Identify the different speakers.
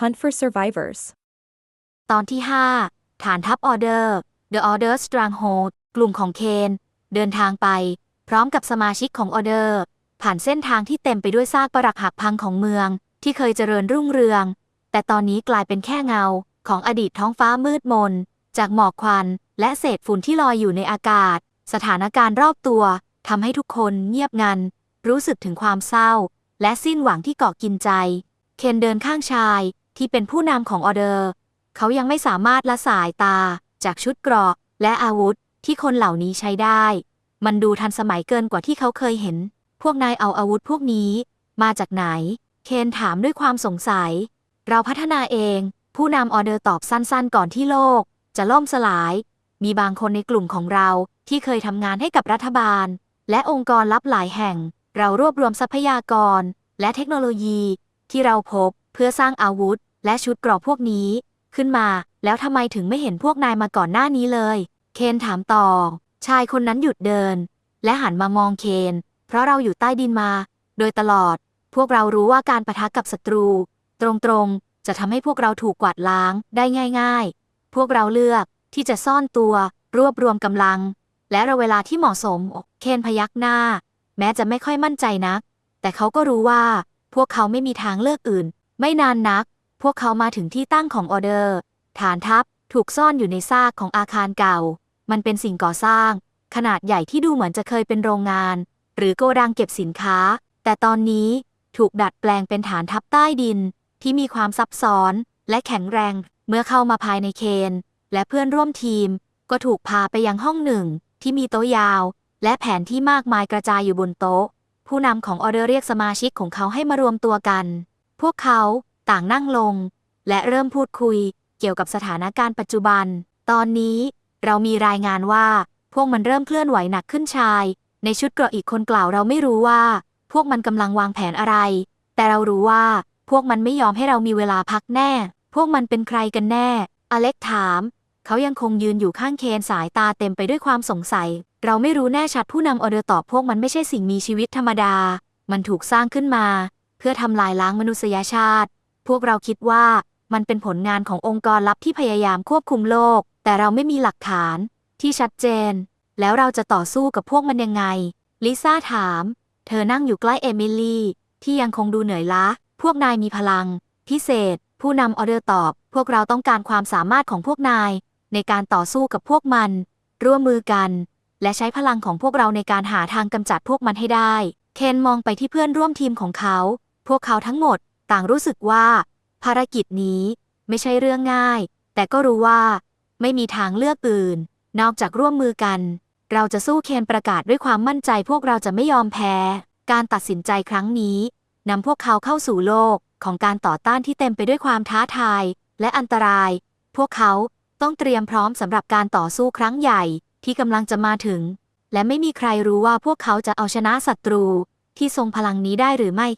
Speaker 1: Hunt for Survivors.
Speaker 2: ตอนที่ 5 ฐานทัพออเดอร์ The Order Stronghold กลุ่มของเคน เดินทางไป พร้อมกับสมาชิกของออเดอร์ ผ่านเส้นทางที่เต็มไปด้วยซากปรักหักพังของเมือง ที่เคยเจริญรุ่งเรือง แต่ตอนนี้กลายเป็นแค่เงาของอดีตท้องฟ้ามืดมน จากหมอกควัน และเศษฝุ่นที่ลอยอยู่ในอากาศ สถานการณ์รอบตัวทำให้ทุกคนเงียบงัน รู้สึกถึงความเศร้า และสิ้นหวังที่เกาะกินใจ เคนเดินข้างชาย ที่เป็นผู้นำของออเดอร์ เขายังไม่สามารถละสายตา จากชุดเกราะและอาวุธที่คนเหล่านี้ใช้ได้ มันดูทันสมัยเกินกว่าที่เขาเคยเห็น พวกนายเอาอาวุธพวกนี้ มาจากไหน เคนถามด้วยความสงสัย เราพัฒนาเอง ผู้นำออเดอร์ตอบสั้นๆ ก่อนที่โลก จะล่มสลาย มีบางคนในกลุ่มของเราที่เคยทำงานให้กับรัฐบาล และองค์กรลับหลายแห่ง เรารวบรวมทรัพยากร และเทคโนโลยี ที่เราพบเพื่อสร้างอาวุธ และชุดกราะพวกนี้ ขึ้นมา แล้วทำไมถึงไม่เห็นพวกนายมาก่อนหน้านี้เลย เคนถามต่อ ชายคนนั้นหยุดเดิน และหันมามองเคน เพราะเราอยู่ใต้ดินมา โดยตลอด พวกเรารู้ว่าการประทะกับศัตรู ตรงๆ จะทำให้พวกเราถูกกวาดล้างได้ง่าย ๆ พวกเราเลือกที่จะซ่อนตัว รวบรวมกำลัง และรอเวลาที่เหมาะสม เคนพยักหน้า แม้จะไม่ค่อยมั่นใจนัก แต่เขาก็รู้ว่า พวกเขาไม่มีทางเลือกอื่น ไม่นานนัก วกเขามาถึงที่ตั้งของออเดอร์ ฐานทัพถูกซ่อนอยู่ในซากของอาคารเก่า มันเป็นสิ่งก่อสร้าง ขนาดใหญ่ที่ดูเหมือนจะเคยเป็นโรงงาน หรือโกดังเก็บสินค้า แต่ตอนนี้ถูกดัดแปลงเป็นฐานทัพใต้ดิน ที่มีความซับซ้อนและแข็งแรง เมื่อเข้ามาภายในเคน และเพื่อนร่วมทีม ก็ถูกพาไปยังห้องหนึ่ง ที่มีโต๊ะยาว และแผนที่มากมายกระจายอยู่บนโต๊ะ ผู้นำของออเดอร์เรียกสมาชิกของเขาให้มารวมตัวกัน พวกเขา ต่างนั่งลง และเริ่มพูดคุยเกี่ยวกับสถานการณ์ปัจจุบัน ตอนนี้เรามีรายงานว่า พวกมันเริ่มเคลื่อนไหวหนักขึ้นชาย ในชุดเกราะอีกคนกล่าวเราไม่รู้ว่า พวกมันกำลังวางแผนอะไร แต่เรารู้ว่า พวกมันไม่ยอมให้เรามีเวลาพักแน่ พวกมันเป็นใครกันแน่ อเล็กถาม เขายังคงยืนอยู่ข้างเคนสายตาเต็มไปด้วยความสงสัย เราไม่รู้แน่ชัดผู้นำออเดอร์ตอบพวกมันไม่ใช่สิ่งมีชีวิตธรรมดา มันถูกสร้างขึ้นมา เพื่อทำลายล้างมนุษยชาติ พวกเราคิดว่ามันเป็นผลงานขององค์กรลับที่พยายามควบคุมโลก แต่เราไม่มีหลักฐานที่ชัดเจน แล้วเราจะต่อสู้กับพวกมันยังไง ลิซ่าถาม เธอนั่งอยู่ใกล้เอมิลี่ ที่ยังคงดูเหนื่อยล้า พวกนายมีพลัง พิเศษ ผู้นำออเดอร์ตอบ พวกเราต้องการความสามารถของพวกนาย ในการต่อสู้กับพวกมัน ร่วมมือกัน และใช้พลังของพวกเราในการหาทางกำจัดพวกมันให้ได้ เคนมองไปที่เพื่อนร่วมทีมของเขา พวกเขาทั้งหมด ต่างรู้สึกว่า ภารกิจนี้ไม่ใช่เรื่องง่าย แต่ก็รู้ว่า ไม่มีทางเลือกอื่น นอกจากร่วมมือกัน เราจะสู้เคนประกาศด้วยความมั่นใจพวกเราจะไม่ยอมแพ้ การตัดสินใจครั้งนี้นำพวกเขาเข้าสู่โลกของการต่อต้านที่เต็มไปด้วยความท้าทาย และอันตราย พวกเขาต้องเตรียมพร้อมสำหรับการต่อสู้ครั้งใหญ่ที่กำลังจะมาถึง และไม่มีใครรู้ว่าพวกเขาจะเอาชนะศัตรูที่ทรงพลังนี้ได้หรือไม่